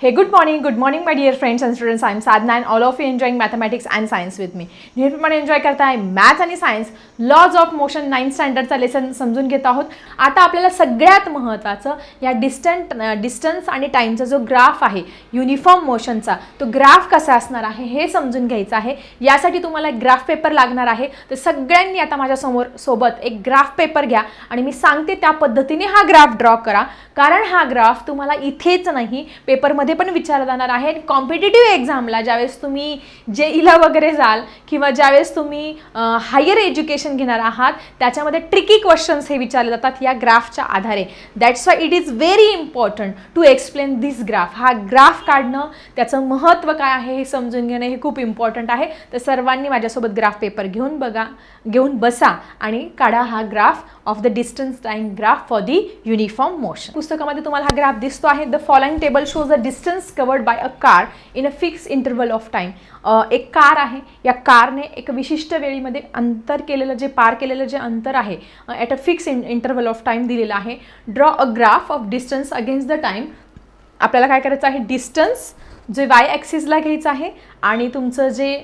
Hey, good morning, good morning, my dear friends and students. I'm Sadhna and all of you enjoying mathematics and science with me. नेहमीप्रमाणे enjoy करताय math आणि science laws of motion ninth स्टँडर्डचा lesson समजून घेत आहोत. आता आपल्याला सगळ्यात महत्त्वाचं या डिस्टंट डिस्टन्स आणि टाईमचा जो ग्राफ आहे युनिफॉर्म मोशनचा तो ग्राफ कसा असणार आहे हे समजून घ्यायचं आहे. यासाठी तुम्हाला ग्राफ पेपर लागणार आहे. तर सगळ्यांनी आता माझ्यासमोर सोबत एक ग्राफ पेपर घ्या आणि मी सांगते त्या पद्धतीने हा ग्राफ ड्रॉ करा. कारण हा ग्राफ तुम्हाला इथेच नाही पेपरमध्ये मध्ये पण विचारला जाणार आहे. कॉम्पिटेटिव्ह एक्झामला ज्यावेळेस तुम्ही जे इला वगैरे जाल किंवा ज्यावेळेस तुम्ही हायर एज्युकेशन घेणार आहात त्याच्यामध्ये ट्रिकी क्वेश्चन्स हे विचारले जातात या ग्राफच्या आधारे. That's why it is very important to explain this graph हा ग्राफ काढणं त्याचं महत्त्व काय आहे हे समजून घेणं हे खूप इम्पॉर्टंट आहे. तर सर्वांनी माझ्यासोबत ग्राफ पेपर घेऊन बघा घेऊन बसा आणि काढा हा graph of the distance time graph for the uniform motion पुस्तकामध्ये तुम्हाला हा ग्राफ दिसतो आहे. The following table shows the distance covered by a car in a fix interval of time एक कार आहे. या कारने एक विशिष्ट वेळीमध्ये अंतर केलेलं जे पार केलेलं जे अंतर आहे at a fix in interval of time दिलेलं आहे. Draw a graph of distance against the time आपल्याला काय करायचं आहे? डिस्टन्स जे वाय ॲक्सिसला घ्यायचं आहे आणि तुमचं जे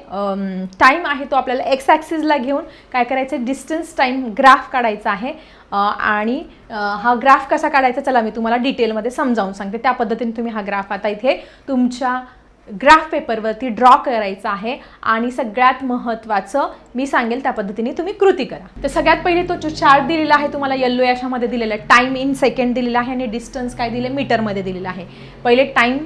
टाईम आहे तो आपल्याला एक्स ॲक्सिसला घेऊन काय करायचं आहे? डिस्टन्स टाईम ग्राफ काढायचा आहे. आणि हा ग्राफ कसा काढायचा? चला मी तुम्हाला डिटेलमध्ये समजावून सांगते. त्या पद्धतीने तुम्ही हा ग्राफ आता इथे तुमच्या ग्राफ पेपरवरती ड्रॉ करायचं आहे आणि सगळ्यात महत्त्वाचं मी सांगेल त्या पद्धतीने तुम्ही कृती करा. तर सगळ्यात पहिले तो जो चार्ट दिलेला आहे तुम्हाला येल्लो याच्यामध्ये दिलेला आहे. टाईम इन सेकंड दिलेला आहे आणि डिस्टन्स काय दिले? मीटरमध्ये दिलेला आहे. पहिले टाईम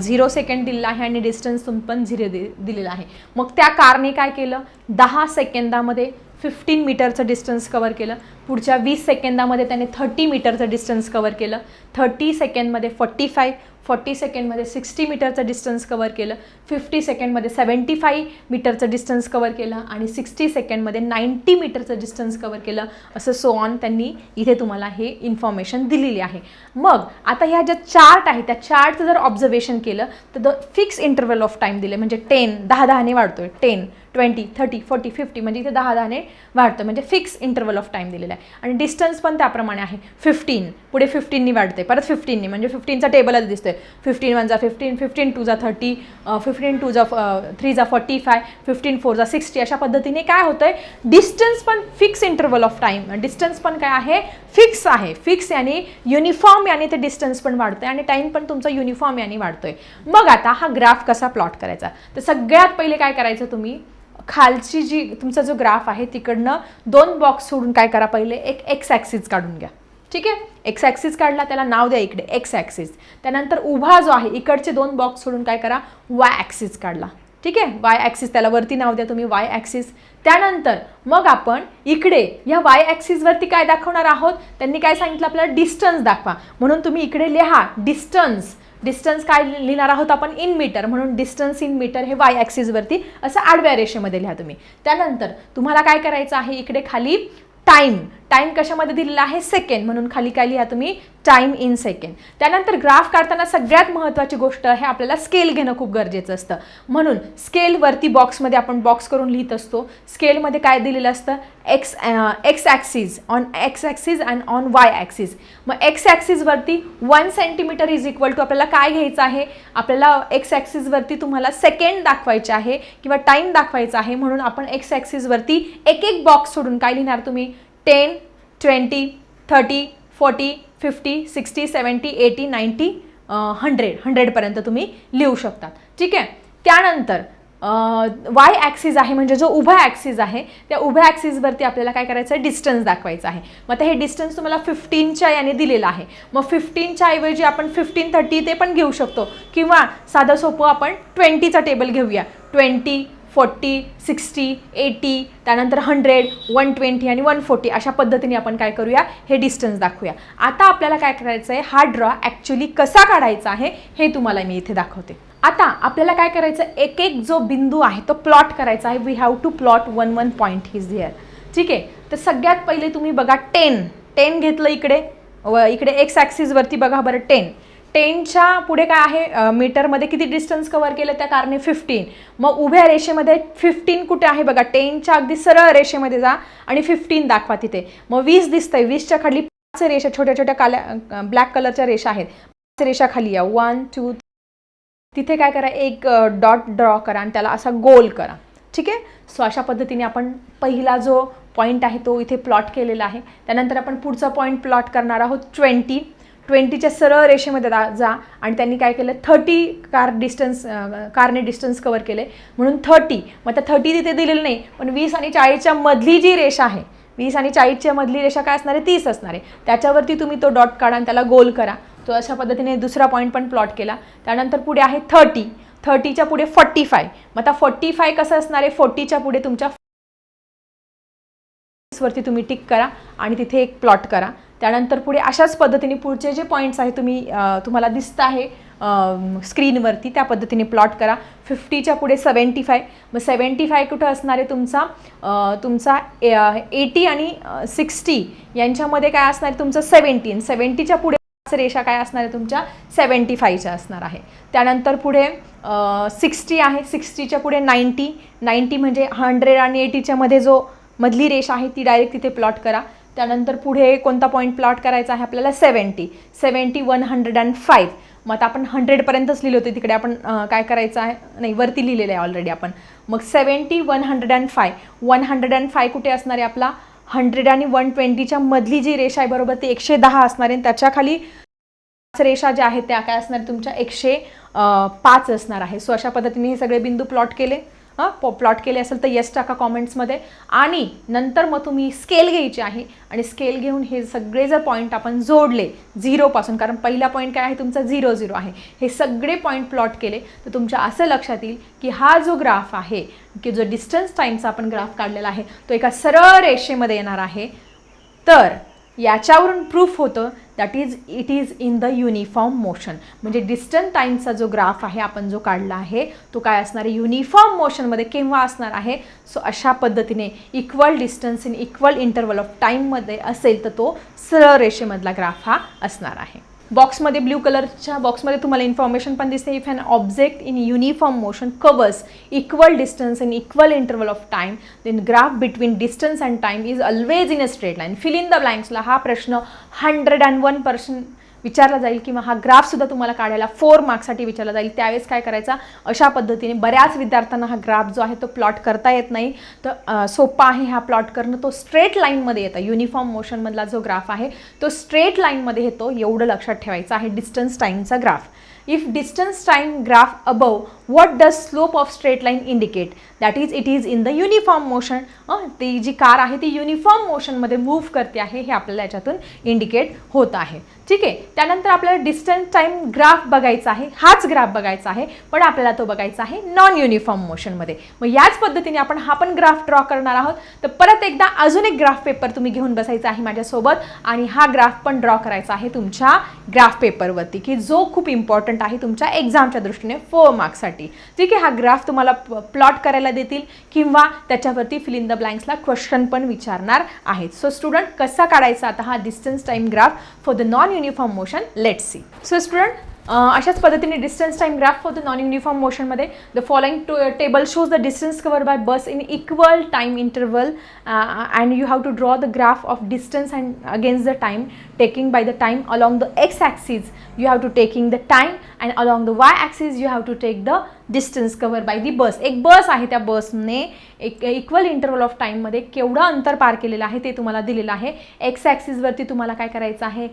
झिरो सेकंड दिलेला आहे आणि डिस्टन्स तुम पण झिरो दि दिलेला आहे. मग त्या कारने काय केलं? दहा सेकंदामध्ये फिफ्टीन मीटरचं डिस्टन्स कवर केलं. पुढच्या वीस सेकंदामध्ये त्याने थर्टी मीटरचं डिस्टन्स कवर केलं. थर्टी सेकंडमध्ये फोर्टी फाय फोर्टी सेकंडमध्ये सिक्स्टी मीटरचं डिस्टन्स कवर केलं फिफ्टी सेकंडमध्ये सेवन्टी फाय मीटरचं डिस्टन्स कवर केलं आणि सिक्स्टी सेकंडमध्ये नाईंटी मीटरचं डिस्टन्स कवर केलं असं सो ऑन त्यांनी इथे तुम्हाला हे इन्फॉर्मेशन दिलेली आहे. मग आता ह्या ज्या चार्ट आहे त्या चार्टचं जर ऑब्झर्वेशन केलं तर the fix interval of time दिले म्हणजे टेन दहा दहाने वाढतो आहे ten twenty thirty forty fifty म्हणजे इथे दहा दहाने वाढतं म्हणजे फिक्स इंटरवल ऑफ टाईम दिलेला आहे. आणि डिस्टन्स पण त्याप्रमाणे आहे फिफ्टीन पुढे फिफ्टीननी वाढते परत फिफ्टीननी म्हणजे फिफ्टीनचा टेबलच दिसतोय. फिफ्टीन वन जा फिफ्टीन फिफ्टीन टू जा थर्टी फिफ्टीन टू जा थ्री जा फोर्टी फाय फिफ्टीन फोर जा सिक्स्टी अशा पद्धतीने काय होतंय? डिस्टन्स पण fix interval of time distance पण काय आहे? फिक्स आहे. फिक्स याने युनिफॉर्म याने ते डिस्टन्स पण वाढतंय आणि टाईम पण तुमचा युनिफॉर्म याने वाढतोय. मग आता हा ग्राफ कसा प्लॉट करायचा? तर सगळ्यात पहिले काय करायचं तुम्ही? खालची जी तुमचा जो ग्राफ आहे तिकडनं दोन बॉक्स सोडून काय करा पहिले? एक एक्स ॲक्सिस काढून घ्या. ठीक आहे? एक्स ॲक्सिस काढला त्याला नाव द्या इकडे. एक्स ॲक्सिस त्यानंतर उभा जो आहे इकडचे दोन बॉक्स सोडून काय करा? वाय ॲक्सिस काढला. ठीक आहे? वाय ॲक्सिस त्याला वरती नाव द्या तुम्ही वाय ॲक्सिस त्यानंतर मग आपण इकडे या वाय ॲक्सिसवरती काय दाखवणार आहोत? त्यांनी काय सांगितलं आपल्याला? डिस्टन्स दाखवा. म्हणून तुम्ही इकडे लिहा डिस्टन्स डिस्टन्स काय लिहिणार आहोत आपण? इन मीटर म्हणून डिस्टन्स इन मीटर हे वाय ॲक्सिसवरती असं आडव्या रेषेमध्ये लिहा तुम्ही. त्यानंतर तुम्हाला काय करायचं आहे? इकडे खाली टाईम टाईम कशामध्ये दिलेला आहे? सेकंड म्हणून खाली काय लिहा तुम्ही? टाईम इन सेकंड त्यानंतर ग्राफ काढताना सगळ्यात महत्त्वाची गोष्ट आहे आपल्याला स्केल घेणं खूप गरजेचं असतं. म्हणून स्केलवरती बॉक्समध्ये आपण बॉक्स करून लिहित असतो. स्केलमध्ये काय दिलेलं असतं? X X axis on X axis and on Y axis मग X ॲक्सिसवरती one centimetre is equal to आपल्याला काय घ्यायचं आहे? आपल्याला एक्स ॲक्सिसवरती तुम्हाला सेकंड दाखवायचे आहे किंवा टाईम दाखवायचा आहे. म्हणून आपण एक्स ॲक्सिसवरती एक एक बॉक्स सोडून काय लिहिणार तुम्ही? Ten twenty thirty forty fifty sixty seventy eighty ninety hundred हंड्रेडपर्यंत तुम्ही लिहू शकता ठीक आहे? त्यानंतर वाय ॲक्सिस आहे म्हणजे जो उभा ॲक्सिस आहे त्या उभ्या ॲक्सिसवरती आपल्याला काय करायचं आहे? डिस्टन्स दाखवायचं आहे. मग आता हे डिस्टन्स तुम्हाला फिफ्टीनच्या याने दिलेलं आहे. मग फिफ्टीनच्या ऐवजी आपण फिफ्टीन थर्टी ते पण घेऊ शकतो. किंवा साधं सोपं आपण ट्वेंटीचा टेबल घेऊया. ट्वेंटी फोर्टी सिक्स्टी एटी त्यानंतर हंड्रेड वन ट्वेंटी आणि वन फोर्टी अशा पद्धतीने आपण काय करूया? हे डिस्टन्स दाखवूया. आता आपल्याला काय करायचं आहे हा ड्रॉ ॲक्च्युली कसा काढायचा आहे? हे तुम्हाला मी इथे दाखवते. आता आपल्याला काय करायचं एक एक जो बिंदू आहे तो प्लॉट करायचा आहे. We have to plot one one point is here ठीक आहे? तर सगळ्यात पहिले तुम्ही बघा टेन टेन घेतलं इकडे. व इकडे एक्स ॲक्सिसवरती बघा बरं टेन टेनच्या पुढे काय आहे? मीटरमध्ये किती डिस्टन्स कवर केलं त्या कारणे फिफ्टीन मग उभ्या रेषेमध्ये फिफ्टीन कुठे आहे बघा? टेनच्या अगदी सरळ रेषेमध्ये जा आणि फिफ्टीन दाखवा तिथे. मग वीस दिसतंय. वीसच्या खाली पाच रेषा छोट्या छोट्या काल्या ब्लॅक कलरच्या रेषा आहेत. पाच रेषा खाली या. वन टू तिथे काय करा? एक डॉट ड्रॉ करा आणि त्याला असा गोल करा. ठीक आहे? सो अशा पद्धतीने आपण पहिला जो पॉईंट आहे तो इथे प्लॉट केलेला आहे. त्यानंतर आपण पुढचा पॉईंट प्लॉट करणार आहोत ट्वेंटी ट्वेंटीच्या सरळ रेषेमध्ये जा जा. आणि त्यांनी काय केलं? थर्टी कार डिस्टन्स कारने डिस्टन्स कवर केले. म्हणून थर्टी. मग त्या थर्टी तिथे दिलेलं नाही पण वीस आणि चाळीसच्या मधली जी रेषा आहे वीस आणि चाळीसच्या मधली रेषा काय असणार आहे? तीस असणार आहे. त्याच्यावरती तुम्ही तो डॉट काढा आणि त्याला गोल करा. तो अशा पद्धतीने दुसरा पॉईंट पण प्लॉट केला. त्यानंतर पुढे आहे थर्टी. थर्टीच्या पुढे फोर्टी फाय मग आता फोर्टी फाय कसं असणार आहे? फोर्टीच्या पुढे तुमच्या वरती तुम्ही टिक करा आणि तिथे एक प्लॉट करा. त्यानंतर पुढे अशाच पद्धतीने पुढचे जे पॉईंट्स आहे तुम्ही तुम्हाला दिसत आहे स्क्रीनवरती त्या पद्धतीने प्लॉट करा. फिफ्टीच्या पुढे सेवन्टी फाय मग सेवन्टी फाय कुठं असणार आहे तुमचा? तुमचा तुमचा एटी आणि सिक्स्टी यांच्यामध्ये काय असणार आहे तुमचं सेवन्टीन सेवन्टीच्या पुढे रेषा काय असणार आहे तुमच्या? सेवन्टी फायच्या असणार आहे. त्यानंतर पुढे सिक्स्टी आहे. सिक्स्टीच्या पुढे नाईंटी नाईंटी म्हणजे हंड्रेड आणि एटीच्यामध्ये जो मधली रेषा आहे ती डायरेक्ट तिथे प्लॉट करा. त्यानंतर पुढे कोणता पॉईंट प्लॉट करायचा आहे आपल्याला? Seventy seventy one hundred and five मग आता आपण हंड्रेडपर्यंतच लिहिले होते. तिकडे आपण काय करायचं आहे? नाही वरती लिहिलेलं आहे ऑलरेडी आपण. मग seventy one hundred and five one hundred and five कुठे असणार आहे आपला? हंड्रेड आणि वन ट्वेंटीच्या मधली जी रेषा आहे बरोबर ती एकशे दहा असणार आहे. आणि त्याच्याखाली रेषा ज्या आहेत त्या काय असणार तुमच्या एकशे पाच असणार आहे. सो अशा पद्धतीने हे सगळे बिंदू प्लॉट केले. हां प्लॉट केले असेल तर येस टाका कॉमेंट्समध्ये आणि नंतर मग तुम्ही स्केल घ्यायची आहे. आणि स्केल घेऊन हे सगळे जर पॉईंट आपण जोडले झिरोपासून कारण पहिला पॉईंट काय आहे? तुमचा झिरो झिरो आहे. हे सगळे पॉईंट प्लॉट केले तर तुमच्या असं लक्षात येईल की हा जो ग्राफ आहे की जो डिस्टन्स टाईमचा आपण ग्राफ काढलेला आहे तो एका सरळ रेषेमध्ये येणार आहे. तर याच्यावरून प्रूफ होतं that is it is in the uniform motion म्हणजे डिस्टन्स टाईमचा जो ग्राफ आहे आपण जो काढला आहे तो काय असणार आहे? युनिफॉर्म मोशनमध्ये केव्हा असणार आहे? सो अशा पद्धतीने equal distance in equal interval of टाईममध्ये असेल तर तो सरळ रेषेमधला ग्राफ हा असणार आहे. बॉक्समध्ये ब्ल्यू कलरच्या बॉक्समध्ये तुम्हाला इन्फॉर्मेशन पण दिसते. If an object in uniform motion covers equal distance in equal interval of time then graph between distance and time is always in a straight line fill in the ब्लँक्सला हा प्रश्न hundred and one percent विचारला जाईल किंवा हा ग्राफसुद्धा तुम्हाला काढायला four मार्क्ससाठी विचारला जाईल. त्यावेळेस काय करायचा? अशा पद्धतीने बऱ्याच विद्यार्थ्यांना हा ग्राफ जो आहे तो प्लॉट करता येत नाही. तर सोपा आहे हा प्लॉट करणं. तो स्ट्रेट लाईनमध्ये येतं. युनिफॉर्म मोशनमधला जो ग्राफ आहे तो स्ट्रेट लाईनमध्ये येतो. एवढं लक्षात ठेवायचं आहे डिस्टन्स टाईमचा graph if distance time graph above what does slope of straight line indicate? That is it is in the uniform motion. ती जी कार आहे ती युनिफॉर्म मोशनमध्ये मूव्ह करते आहे हे आपल्याला याच्यातून इंडिकेट होत आहे. ठीक आहे? त्यानंतर आपल्याला डिस्टन्स टाईम ग्राफ बघायचा आहे. हाच ग्राफ बघायचा आहे. पण आपल्याला तो बघायचा आहे नॉन युनिफॉर्म मोशनमध्ये मग याच पद्धतीने आपण हा पण ग्राफ ड्रॉ करणार आहोत. तर परत एकदा अजून एक ग्राफ पेपर तुम्ही घेऊन बसायचा आहे माझ्यासोबत आणि हा ग्राफ पण ड्रॉ करायचा आहे तुमच्या ग्राफ पेपरवरती की जो खूप इम्पॉर्टंट आहे तुमच्या एक्झामच्या दृष्टीने फोर मार्क्ससाठी ठीक आहे? हा ग्राफ तुम्हाला प्लॉट करायला देतील किंवा त्याच्यावरती फिल इन द ब्लँक्सला क्वेश्चन पण विचारणार आहेत. सो स्टुडंट कसा काढायचा आता हा distance time graph for the non uniform motion let see so student अशाच पद्धतीने distance time graph for the non uniform मोशनमध्ये the following two table shows the distance cover by bus in equal time interval and you have to draw the graph of distance and against the time taking by the time along the x axis you have to taking the time and along the y axis you have to take the distance cover by the bus एक bus आहे त्या बसने एक equal interval of टाईममध्ये केवढं अंतर पार केलेलं आहे ते तुम्हाला दिलेलं आहे. एक्स ॲक्सिसवरती तुम्हाला काय करायचं आहे?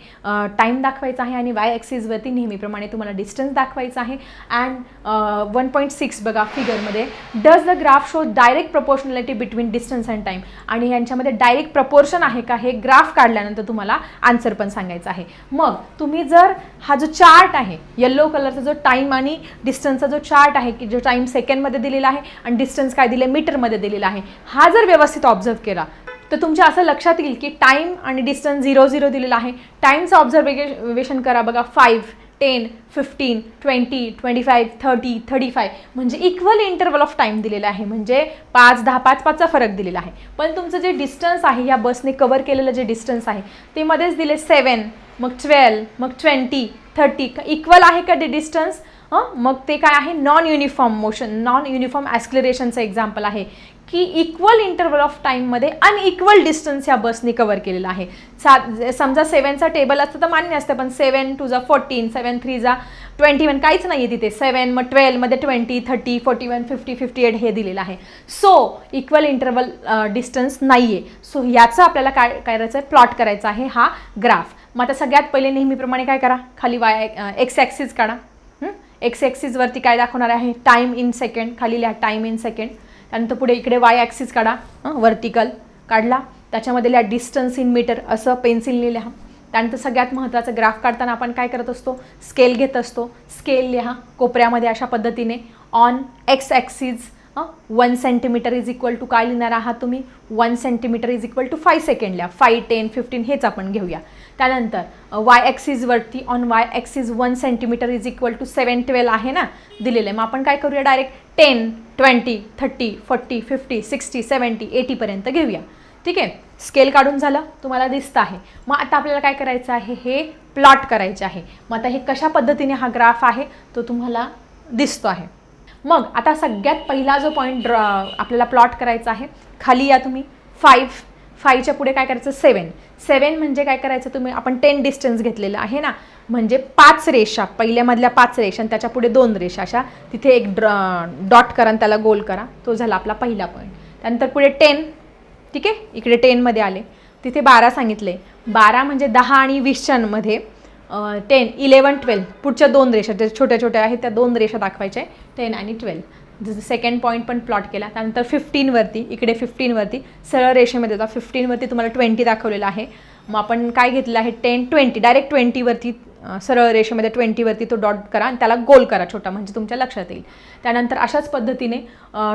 टाईम दाखवायचा आहे आणि वाय ॲक्सिसवरती नेहमीप्रमाणे तुम्हाला डिस्टन्स दाखवायचं आहे. अँड वन पॉईंट सिक्स बघा फिगरमध्ये does the graph show direct proportionality between distance and time आणि यांच्यामध्ये डायरेक्ट प्रपोर्शन आहे का हे ग्राफ काढल्यानंतर तुम्हाला आन्सर पण सांगायचं आहे. मग तुम्ही जर हा जो चार्ट आहे येल्लो कलरचा जो टाईम आणि डिस्टन्सचा जो चार्ट आहे की जो टाईम सेकंडमध्ये दिलेला आहे आणि डिस्टन्स काय दिले मीटरमध्ये दिलेला आहे. हा जर व्यवस्थित ऑब्झर्व केला तर तुमच्या असं लक्षात येईल की टाईम आणि डिस्टन्स झिरो झिरो दिलेला आहे. टाईमचं ऑब्झर्वेशन करा बघा. Five ten fifteen twenty twenty five thirty thirty five म्हणजे इक्वल इंटरवल ऑफ टाईम दिलेला आहे. म्हणजे पाच दहा पाच पाचचा फरक दिलेला आहे. पण तुमचं जे डिस्टन्स आहे या बसने कवर केलेलं जे डिस्टन्स आहे ते मध्येच दिले सेवन मग ट्वेल्व मग ट्वेंटी थर्टी इक्वल आहे का ते डिस्टन्स हं? मग ते काय आहे? Non uniform motion non uniform ॲस्क्लरेशनचं example आहे. की इक्वल इंटरवल ऑफ टाईममध्ये अनइक्वल डिस्टन्स ह्या बसने कव्हर केलेला आहे. सात समजा सेवनचा टेबल असतं तर मान्य असतं पण सेवन टू जा फोर्टीन सेवन थ्री जा ट्वेंटी वन काहीच नाही आहे तिथे. सेवन मग ट्वेल्वमध्ये twenty thirty forty one fifty fifty eight हे दिलेलं आहे. सो इक्वल इंटरवल डिस्टन्स नाही आहे सो याचं आपल्याला काय करायचं आहे प्लॉट करायचा आहे हा ग्राफ मग आता सगळ्यात पहिले नेहमीप्रमाणे काय करा? खाली वाय एक्स ॲक्सिस काढा. एक्स ॲक्सिसवरती काय दाखवणार आहे? टाईम इन सेकंड खाली लिहा टाईम इन सेकंड त्यानंतर पुढे इकडे वाय ॲक्सिस काढा. वर्टिकल काढला. त्याच्यामध्ये लिहा डिस्टन्स इन मीटर असं पेन्सिलने लिहा. त्यानंतर सगळ्यात महत्त्वाचं ग्राफ काढताना आपण काय करत असतो? स्केल घेत असतो. स्केल लिहा. कोपऱ्यामध्ये अशा पद्धतीने. On X axis one centimetre is equal to काय लिहिणार आहात तुम्ही? One centimetre is equal to five second five ten fifteen हेच आपण घेऊया. त्यानंतर Y ॲक्सिसवरती on Y axis one centimetre is equal to seven twelve आहे ना? दिलेलं आहे. मग आपण काय करूया direct ten twenty thirty forty fifty sixty seventy एटीपर्यंत घेऊया. ठीक आहे? स्केल काढून झालं. तुम्हाला दिसतं आहे. मग आता आपल्याला काय करायचं आहे? हे प्लॉट करायचे आहे. मग आता हे कशा पद्धतीने हा ग्राफ आहे? तो तुम्हाला दिसतो आहे. मग आता सगळ्यात पहिला जो पॉईंट ड्रॉ आपल्याला प्लॉट करायचा आहे खाली या तुम्ही. फाईव्ह फाईव्हच्या पुढे काय करायचं? सेवन सेवन म्हणजे काय करायचं तुम्ही? आपण टेन डिस्टन्स घेतलेलं आहे ना? म्हणजे पाच रेषा. पहिल्यामधल्या पाच रेषा आणि त्याच्या पुढे दोन रेषा. अशा तिथे एक ड्र डॉट करा आणि त्याला गोल करा. तो झाला आपला पहिला पॉईंट त्यानंतर पुढे टेन ठीक आहे? इकडे टेनमध्ये आले. तिथे बारा सांगितले. बारा म्हणजे दहा आणि वीसच्यामध्ये टेन इलेवन ट्वेल्व पुढच्या दोन रेषा ज्या छोट्या छोट्या आहेत त्या दोन रेषा दाखवायच्या टेन आणि ट्वेल्व जसं सेकंड पॉईंट पण प्लॉट केला त्यानंतर फिफ्टीनवरती इकडे फिफ्टीनवरती सरळ रेषेमध्ये होता फिफ्टीनवरती तुम्हाला ट्वेंटी दाखवलेलं आहे. मग आपण काय घेतलं आहे? टेन ट्वेंटी डायरेक्ट ट्वेंटीवरती सरळ रेषेमध्ये ट्वेंटीवरती तो डॉट करा आणि त्याला गोल करा छोटा म्हणजे तुमच्या लक्षात येईल. त्यानंतर अशाच पद्धतीने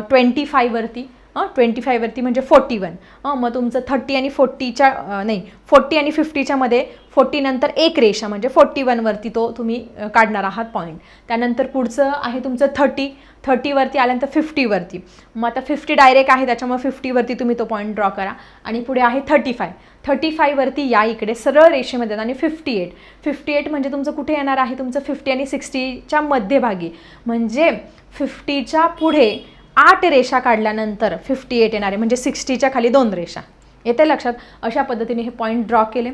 ट्वेंटी फायवरती ट्वेंटी फायवरती म्हणजे फोर्टी वन मग तुमचं थर्टी आणि फोर्टीच्या नाही फोर्टी आणि फिफ्टीच्यामध्ये फोर्टी नंतर एक रेषा म्हणजे फोर्टी वनवरती तो तुम्ही काढणार आहात पॉईंट त्यानंतर पुढचं आहे तुमचं थर्टी थर्टीवरती आल्यानंतर फिफ्टीवरती मग आता फिफ्टी डायरेक्ट आहे त्याच्यामुळे फिफ्टीवरती तुम्ही तो पॉईंट ड्रॉ करा. आणि पुढे आहे थर्टी फाय थर्टी फायवरती या इकडे सरळ रेषेमध्ये आणि फिफ्टी एट फिफ्टी एट म्हणजे तुमचं कुठे येणार आहे? तुमचं फिफ्टी आणि सिक्स्टीच्या मध्यभागी. म्हणजे फिफ्टीच्या पुढे आठ रेषा काढल्यानंतर फिफ्टी एट येणार आहे. म्हणजे सिक्स्टीच्या खाली दोन रेषा. येते लक्षात? अशा पद्धतीने हे पॉईंट ड्रॉ केले.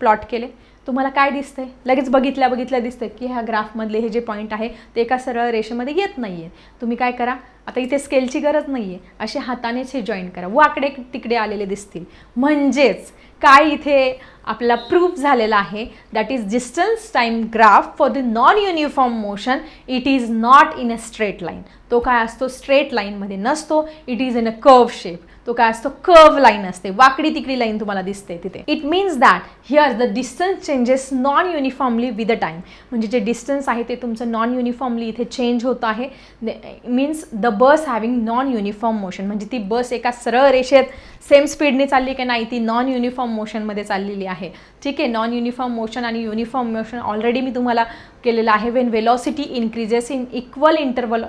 प्लॉट केले. तुम्हाला काय दिसतंय? लगेच बघितल्या बघितल्या दिसतंय की ह्या ग्राफमधले हे जे पॉईंट आहे ते एका सरळ रेषेमध्ये येत नाही आहे तुम्ही काय करा आता इथे स्केलची गरज नाही आहे असे हातानेच हे जॉईन करा. वाकडे तिकडे आलेले दिसतील. म्हणजेच काय इथे आपला प्रूफ झालेला आहे that is distance time graph for the non uniform motion it is not in a straight line तो काय असतो? स्ट्रेट लाईनमध्ये नसतो. It is in a curve shape तो काय असतो? कर्व लाईन असते. वाकडी तिकडी लाईन तुम्हाला दिसते तिथे. It means that here the distance changes non uniformly with the time म्हणजे जे डिस्टन्स आहे ते तुमचं नॉन युनिफॉर्मली इथे चेंज होत आहे. Means the bus having non uniform motion म्हणजे ती बस एका सरळ रेषेत सेम स्पीडने चालली की नाही ती नॉन युनिफॉर्म मोशनमध्ये चाललेली आहे. ठीक आहे नॉन युनिफॉर्म मोशन आणि युनिफॉर्म मोशन ऑलरेडी मी तुम्हाला केलेलं आहे. When velocity increases in equal interval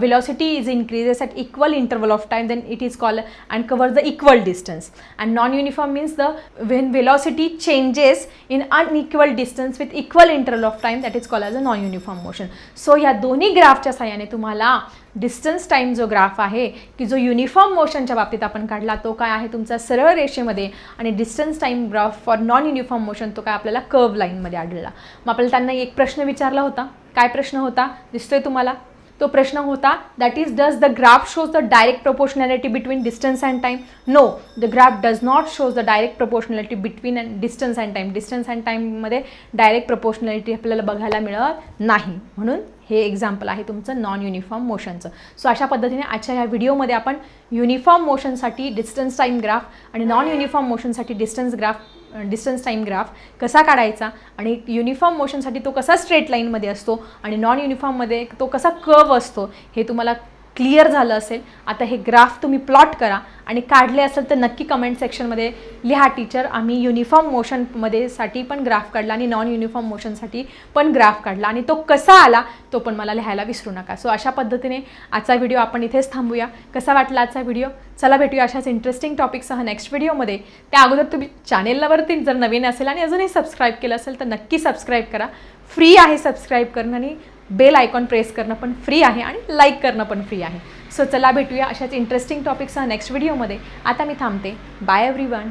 velocity is increases at equal interval of time then it is call and cover the equal distance and non uniform means the when velocity changes in unequal distance with equal interval of time that is call as a non uniform motion so या दोन्ही ग्राफच्या साह्याने तुम्हाला distance time जो graph आहे की जो uniform मोशनच्या बाबतीत आपण काढला तो काय आहे तुमचा सरळ रेषेमध्ये आणि distance time graph for non uniform motion तो काय आपल्याला कर्व लाईनमध्ये आढळला. मग आपल्याला त्यांना एक प्रश्न विचारला होता. काय प्रश्न होता? दिसतोय तुम्हाला? तो प्रश्न होता that is does the graph shows the direct proportionality between distance and time no the graph does not shows the direct proportionality between and distance and time distance and टाईममध्ये डायरेक्ट प्रपोर्शनॅलिटी आपल्याला बघायला मिळत नाही. म्हणून हे example आहे तुमचं non uniform मोशनचं सो अशा पद्धतीने आजच्या ह्या व्हिडिओमध्ये आपण युनिफॉर्म मोशनसाठी डिस्टन्स टाईम ग्राफ आणि non uniform मोशनसाठी distance graph distance time graph कसा काढायचा आणि युनिफॉर्म मोशनसाठी तो कसा स्ट्रेट लाईनमध्ये असतो आणि नॉन युनिफॉर्ममध्ये तो कसा कर्व असतो हे तुम्हाला क्लिअर झालं असेल आता हे ग्राफ तुम्ही प्लॉट करा आणि काढले असेल तर नक्की कमेंट सेक्शनमध्ये लिहा टीचर आम्ही युनिफॉर्म मोशनमध्ये साठी पण ग्राफ काढला आणि नॉन युनिफॉर्म मोशनसाठी पण ग्राफ काढला आणि तो कसा आला तो पण मला लिहायला विसरू नका. सो अशा पद्धतीने आजचा व्हिडिओ आपण इथेच थांबूया. कसा वाटला आजचा व्हिडिओ चला भेटूया अशाच इंटरेस्टिंग टॉपिकसह नेक्स्ट व्हिडिओमध्ये त्या अगोदर तुम्ही चॅनेलवरती जर नवीन असेल आणि अजूनही सबस्क्राईब केलं असेल तर नक्की सबस्क्राईब करा. फ्री आहे सबस्क्राईब करणं आणि बेल आयकॉन प्रेस करणं पण फ्री आहे आणि लाईक करणं पण फ्री आहे. सो चला भेटूया अशाच इंटरेस्टिंग टॉपिकसह नेक्स्ट व्हिडिओमध्ये आता मी थांबते. Bye every one